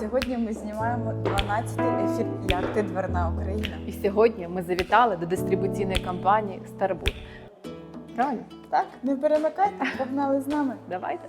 Сьогодні ми знімаємо 12-й ефір Як ти дверна Україна. І сьогодні ми завітали до дистрибуційної компанії Старбут. Правильно? Так, не перемикайте, погнали з нами. Давайте.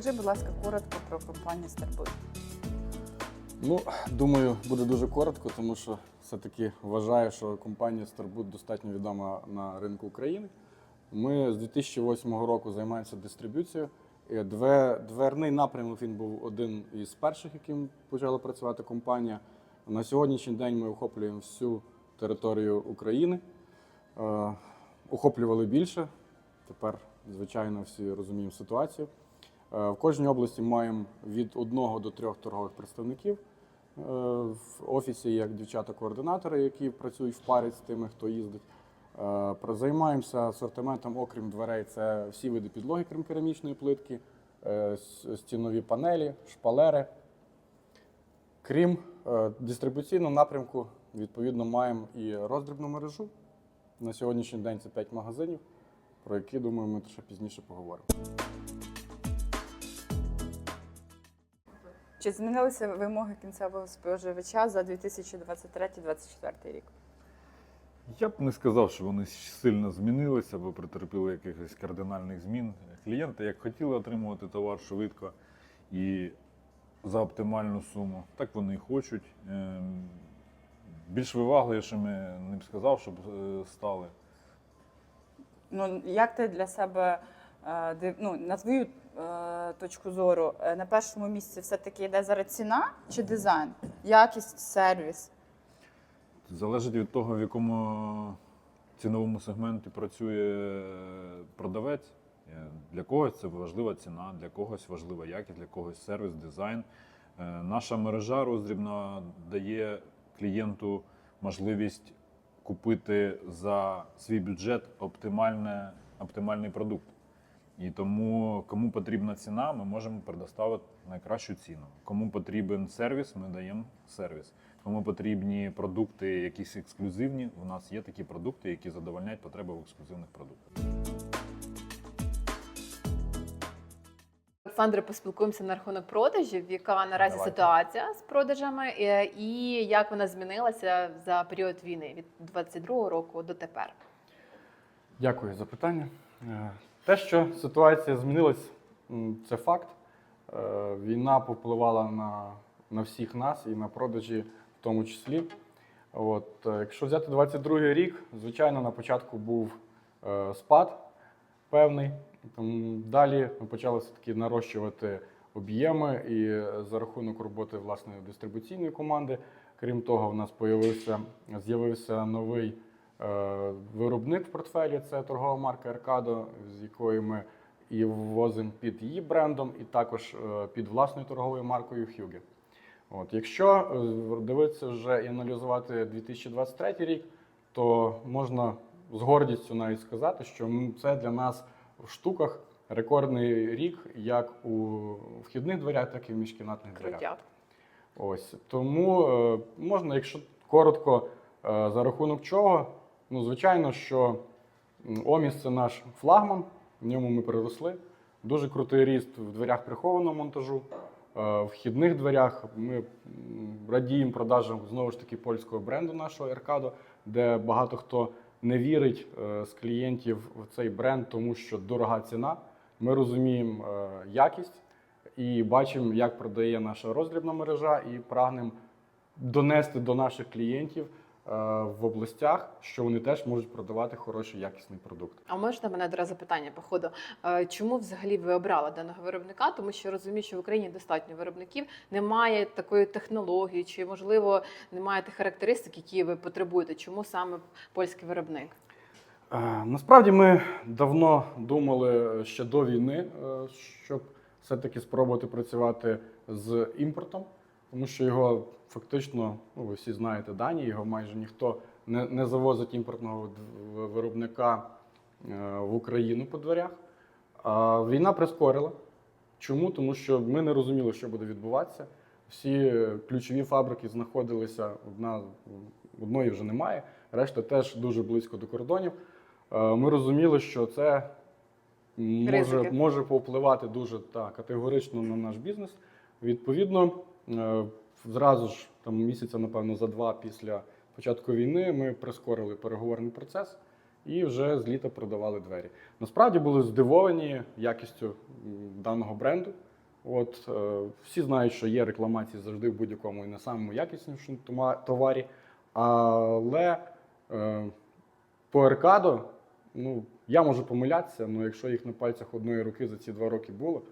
Розкажи, будь ласка, коротко про компанію Starbucks. Ну, думаю, буде дуже коротко, тому що все-таки вважаю, що компанія Starboot достатньо відома на ринку України. Ми з 2008 року займаємося дистриб'юцією. Дверний напрямок він був один із перших, яким почала працювати компанія. На сьогоднішній день ми охоплюємо всю територію України. Е, Охоплювали більше. Тепер, звичайно, всі розуміємо ситуацію. Е, В кожній області маємо від одного до трьох торгових представників. Е, В офісі є дівчата-координатори, які працюють в парі з тими, хто їздить. Е, Займаємося асортиментом, окрім дверей, це всі види підлоги, крім керамічної плитки, стінові панелі, шпалери. Крім дистрибуційного напрямку, відповідно, маємо і роздрібну мережу. На сьогоднішній день це 5 магазинів, про які, думаю, ми ще пізніше поговоримо. Чи змінилися вимоги кінцевого споживача за 2023-2024 рік? Я б не сказав, що вони сильно змінилися або претерпіли якихось кардинальних змін. Клієнти як хотіли отримувати товар швидко і за оптимальну суму, так вони і хочуть. Ем, Більш вивагливішими не б сказав, щоб е, стали. Ну, як ти для себе ну, на твою е, точку зору, е, на першому місці все-таки йде зараз ціна чи дизайн? Якість, сервіс? Залежить від того, в якому ціновому сегменті працює продавець. Е, Для когось це важлива ціна, для когось важлива якість, для когось сервіс, дизайн. Е, Наша мережа роздрібна дає клієнту можливість купити за свій бюджет оптимальне, оптимальний продукт. І тому, кому потрібна ціна, ми можемо предоставити найкращу ціну. Кому потрібен сервіс, ми даємо сервіс. Кому потрібні продукти, якісь ексклюзивні, у нас є такі продукти, які задовольняють потреби в ексклюзивних продуктах. Олександре, поспілкуємося на рахунок продажів, яка наразі Давайте. ситуація з продажами е, і як вона змінилася за період війни від 22-го року до тепер. Дякую за питання. Те, що ситуація змінилась, це факт. Е, Війна повпливала на, на всіх нас і на продажі в тому числі. От, е, якщо взяти 22 рік, звичайно, на початку був е, спад певний. Далі ми почали все-таки нарощувати об'єми і за рахунок роботи власної дистрибуційної команди. Крім того, в нас з'явився новий виробник в портфелі. Це торгова марка Аркадо, з якої ми і ввозимо під її брендом, і також е, під власною торговою маркою Huge. От, якщо е, дивитися вже і аналізувати 2023 рік, то можна з гордістю навіть сказати, що це для нас в штуках рекордний рік як у вхідних дверях, так і в міжкімнатних дверях. Ось тому е, можна, якщо коротко, е, за рахунок чого, ну звичайно, що Оміс це наш флагман, в ньому ми приросли. Дуже крутий ріст в дверях прихованого монтажу, е, вхідних дверях. Ми радіємо продажам знову ж таки польського бренду нашого Еркадо, де багато хто не вірить е, з клієнтів в цей бренд, тому що дорога ціна. Ми розуміємо е, якість і бачимо, як продає наша роздрібна мережа, і прагнемо донести до наших клієнтів в областях, що вони теж можуть продавати хороший якісний продукт. А можна мене одразу питання по ходу? Е, Чому взагалі ви обрали даного виробника? Тому що розумію, що в Україні достатньо виробників, немає такої технології, чи можливо немає тих характеристик, які ви потребуєте. Чому саме польський виробник? Е, Насправді ми давно думали ще до війни, е, щоб все-таки спробувати працювати з імпортом, тому що його фактично, ну ви всі знаєте дані, його майже ніхто не, не завозить імпортного виробника е, в Україну по дверях. А війна прискорила. Чому? Тому що ми не розуміли, що буде відбуватися. Всі ключові фабрики знаходилися, одна одної вже немає, решта теж дуже близько до кордонів. Е, Ми розуміли, що це може, Ризики. може повпливати дуже так, категорично на наш бізнес. Відповідно, зразу ж там місяця, напевно, за два після початку війни ми прискорили переговорний процес і вже з літа продавали двері. Насправді були здивовані якістю даного бренду. От е, всі знають, що є рекламації завжди в будь-якому і на самому якіснішому товарі. Але е, по Еркадо, ну я можу помилятися, але якщо їх на пальцях одної руки за ці два роки було, е,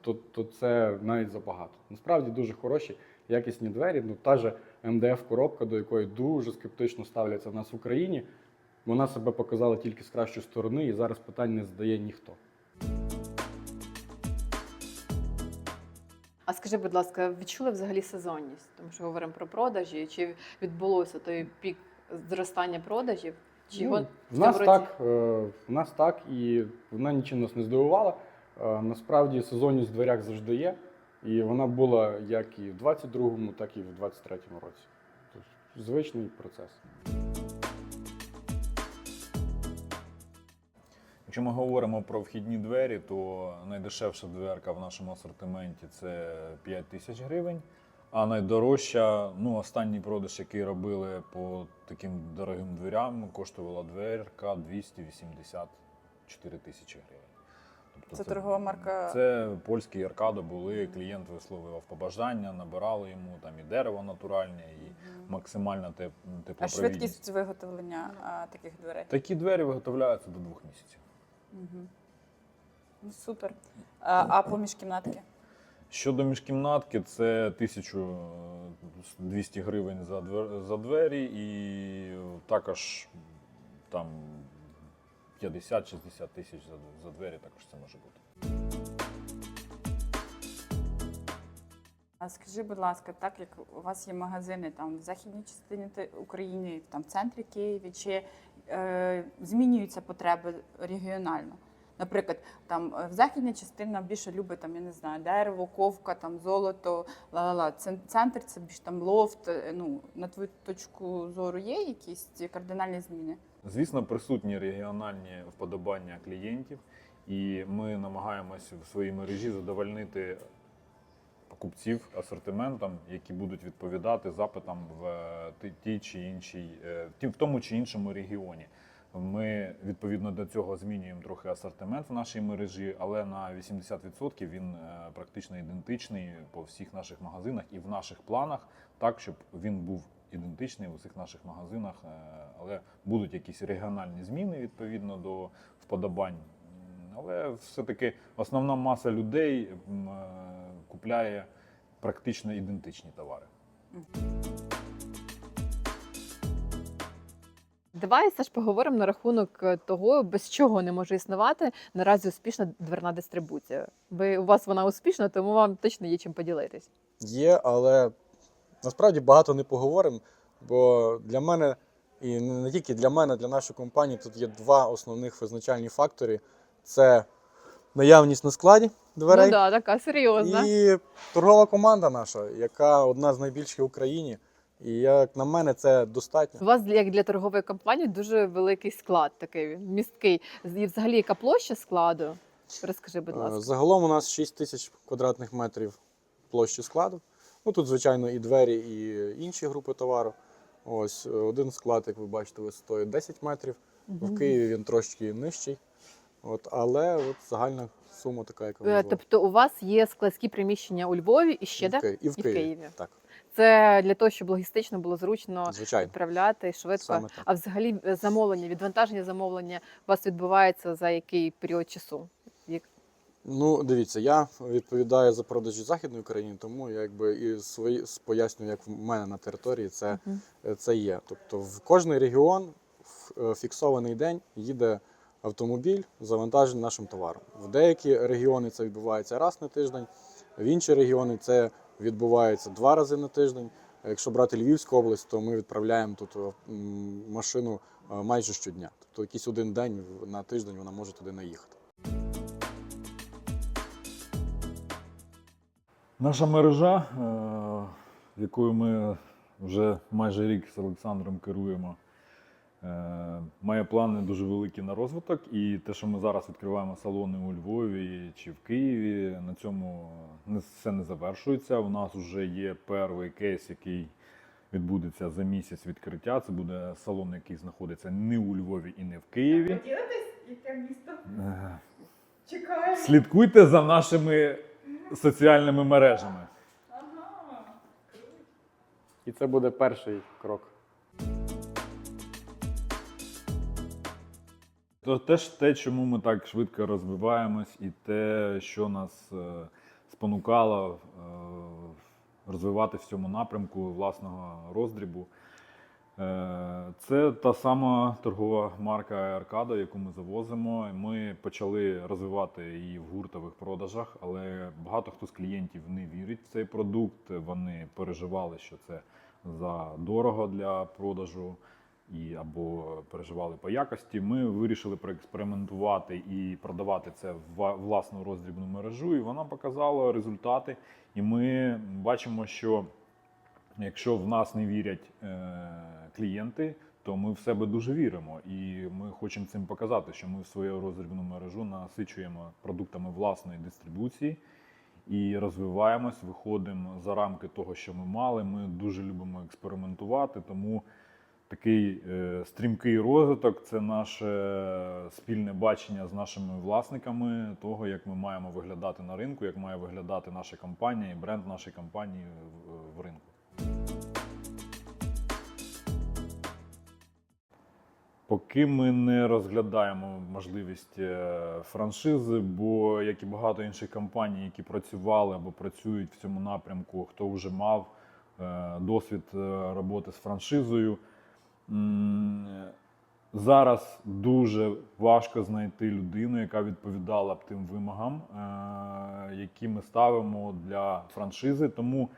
то, то це навіть забагато. Насправді дуже хороші, якісні двері. Ну та же МДФ-коробка, до якої дуже скептично ставляться в нас в Україні. Вона себе показала тільки з кращої сторони, і зараз питань не задає ніхто. А скажи, будь ласка, відчули взагалі сезонність? Тому що говоримо про продажі. Чи відбулося той пік зростання продажів? Чи Ну, в в нас році- так, е, в нас так, і вона нічим нас не здивувала. Е, Насправді сезонність в дверях завжди є, і вона була як і в 22-му, так і в 23-му році. Тобто звичний процес. Якщо ми говоримо про вхідні двері, то найдешевша дверка в нашому асортименті це 5 тисяч гривень. А найдорожча, ну останній продаж, який робили по таким дорогим дверям, коштувала дверка 284 тисячі гривень. Тобто Це торгова марка. Це польські аркадо були. Клієнт висловив побажання, набирали йому там і дерево натуральне, і максимальна теп- А швидкість виготовлення а, таких дверей? Такі двері виготовляються до двох місяців. Угу. Ну, супер. А, а поміж кімнатки? Щодо міжкімнатки, це 1200 гривень за двер- за двері, і також там 50-60 тисяч за, за двері, також це може бути. А скажи, будь ласка, так як у вас є магазини там в західній частині України, там в центрі Києві, чи е, змінюються потреби регіонально? Наприклад, там е, в західній частині більше любить там, я не знаю, дерево, ковка, там золото, ла-ла-ла. Центр це більш там лофт. е, Ну на твою точку зору є якісь кардинальні зміни? Звісно, присутні регіональні вподобання клієнтів, і ми намагаємося в своїй мережі задовольнити покупців асортиментом, які будуть відповідати запитам в е, тій чи іншій, е, в тому чи іншому регіоні. Ми відповідно до цього змінюємо трохи асортимент в нашій мережі, але на 80% він е, практично ідентичний по всіх наших магазинах і в наших планах, так щоб він був ідентичний в усіх наших магазинах, е, але будуть якісь регіональні зміни відповідно до вподобань. Але все-таки основна маса людей е, купляє практично ідентичні товари. Давай Саш, поговоримо на рахунок е, того, без чого не може існувати наразі успішна дверна дистрибуція. Ви у вас вона успішна, тому вам точно є чим поділитись. Є, але насправді багато не поговоримо, бо для мене, і не тільки для мене, для нашої компанії тут є два основних визначальні фактори: це наявність на складі дверей. Ну да, така серйозна. І торгова команда наша, яка одна з найбільших в Україні. І як на мене, це достатньо. У вас як для торгової компанії дуже великий склад, такий місткий. І взагалі яка площа складу? Розкажи, будь Е, ласка. Загалом у нас 6 тисяч квадратних метрів площі складу. Ну тут, звичайно, і двері, і інші групи товару. Ось е, один склад, як ви бачите, висотою 10 метрів. В Києві він трошки нижчий. От, але от загальна сума така, яка ви Е. Тобто у вас є складські приміщення у Львові і ще І в де? Києві. І в І в Києві. Києві. Так, Це для того, щоб логістично було зручно звичайно. відправляти швидко. А взагалі е, замовлення, відвантаження замовлення у вас відбувається за який період часу? Ну, дивіться, я відповідаю за продажі Західної України, тому я якби і свої пояснюю, як в мене на території це, Мгм. е, це є. Тобто в кожний регіон в е, фіксований день їде автомобіль завантажений нашим товаром. В деякі регіони це відбувається раз на тиждень, в інші регіони це відбувається два рази на тиждень. Якщо брати Львівську область, то ми відправляємо тут е, машину е, майже щодня. Тобто якийсь один день на тиждень вона може туди наїхати. Наша мережа, е, якою ми вже майже рік з Олександром керуємо, е, має плани дуже великі на розвиток. І те, що ми зараз відкриваємо салони у Львові чи в Києві, на цьому все не завершується. У нас вже є перший кейс, який відбудеться за місяць відкриття. Це буде салон, який знаходиться не у Львові і не в Києві. Поділитесь, яке місто Е, чекає? Слідкуйте за нашими соціальними мережами. І це буде перший крок. То теж те, чому ми так швидко розвиваємось, і те, що нас е, спонукало е, розвивати в цьому напрямку власного роздрібу. Е, Це та сама торгова марка Аркадо, яку ми завозимо. Ми почали розвивати її в гуртових продажах, але багато хто з клієнтів не вірить в цей продукт. Вони переживали, що це за дорого для продажу і або переживали по якості. Ми вирішили проекспериментувати і продавати це в власну роздрібну мережу, і вона показала результати. І ми бачимо, що якщо в нас не вірять е, клієнти, то ми в себе дуже віримо. І ми хочемо цим показати, що ми свою роздрібну мережу насичуємо продуктами власної дистрибуції. І розвиваємось, виходимо за рамки того, що ми мали. Ми дуже любимо експериментувати, тому такий е, стрімкий розвиток це наше спільне бачення з нашими власниками того, як ми маємо виглядати на ринку, як має виглядати наша компанія і бренд нашої компанії в, в ринку. Поки ми не розглядаємо можливість е, франшизи, бо як і багато інших компаній, які працювали або працюють в цьому напрямку, хто вже мав е, досвід е, роботи з франшизою. Зараз дуже важко знайти людину, яка відповідала б тим вимогам, які ми ставимо для франшизи. Тому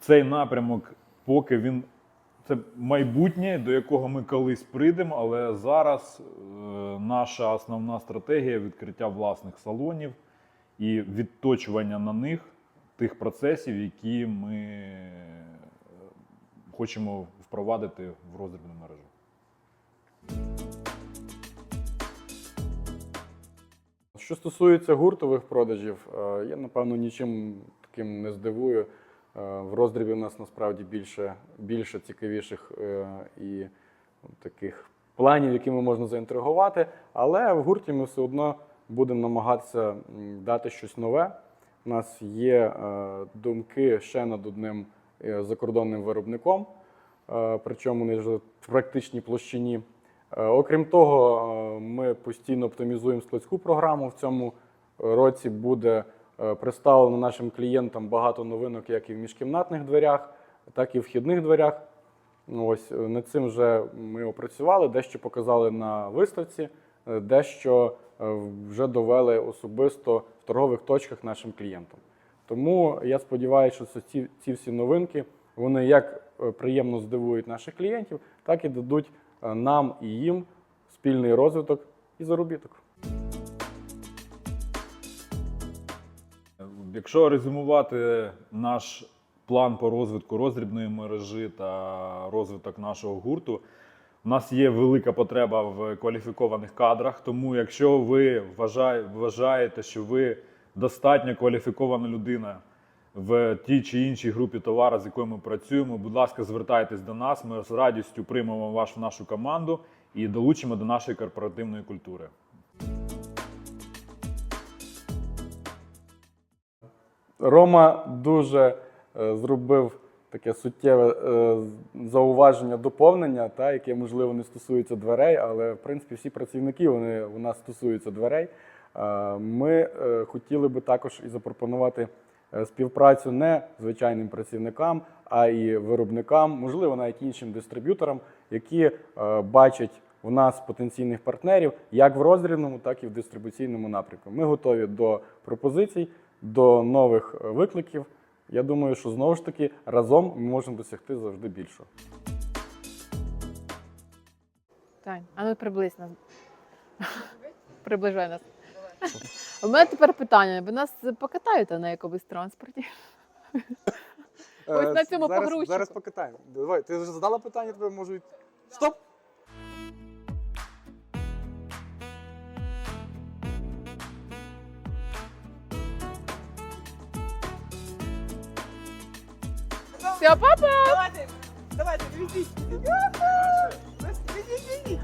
цей напрямок, поки він це майбутнє, до якого ми колись прийдемо, але зараз е, наша основна стратегія відкриття власних салонів і відточування на них тих процесів, які ми е, хочемо впровадити в роздрібну мережу. Що стосується гуртових продажів, е, я напевно нічим таким не здивую. Е, В роздрібі у нас насправді більше, більше цікавіших е, і таких планів, якими можна заінтригувати. Але в гурті ми все одно будемо намагатися дати щось нове. У нас є е, думки ще над одним закордонним виробником, причому не вже в практичній площині. Окрім того, ми постійно оптимізуємо складську програму. В цьому році буде представлено нашим клієнтам багато новинок, як і в міжкімнатних дверях, так і в вхідних дверях. Ну, Ось е, над цим вже ми опрацювали, дещо показали на виставці, е, дещо е, вже довели особисто в торгових точках нашим клієнтам. Тому я сподіваюся, що ці, ці всі новинки вони як е, приємно здивують наших клієнтів, так і дадуть е, нам і їм спільний розвиток і заробіток. Якщо резюмувати наш план по розвитку роздрібної мережі та розвиток нашого гурту, У нас є велика потреба в кваліфікованих кадрах. Тому, якщо ви вважаєте, що ви достатньо кваліфікована людина в тій чи іншій групі товару, з якою ми працюємо, будь ласка, звертайтесь до нас. Ми з радістю приймемо вас в нашу команду і долучимо до нашої корпоративної культури. Рома дуже е, зробив таке суттєве е, зауваження доповнення, та, яке, можливо, не стосується дверей, але в принципі всі працівники вони, у нас стосуються дверей. Е, Ми хотіли би також і запропонувати співпрацю не звичайним працівникам, а і виробникам, можливо, навіть іншим дистриб'юторам, які бачать в нас потенційних партнерів як в роздрібному, так і в дистрибуційному напрямку. Ми готові до пропозицій, до нових е, викликів. Я думаю, що знову ж таки разом ми можемо досягти завжди більшого. Тань, а ну приблизь нас. Приближай нас. У мене тепер питання: ви нас покатаєте на якомусь транспорті? Ось на цьому зараз, погрузчику. Зараз покатаємо. Давай, ти вже задала питання, тебе можуть. Стоп! Все, папа! Давайте, давайте, відійдіть. Відійдіть.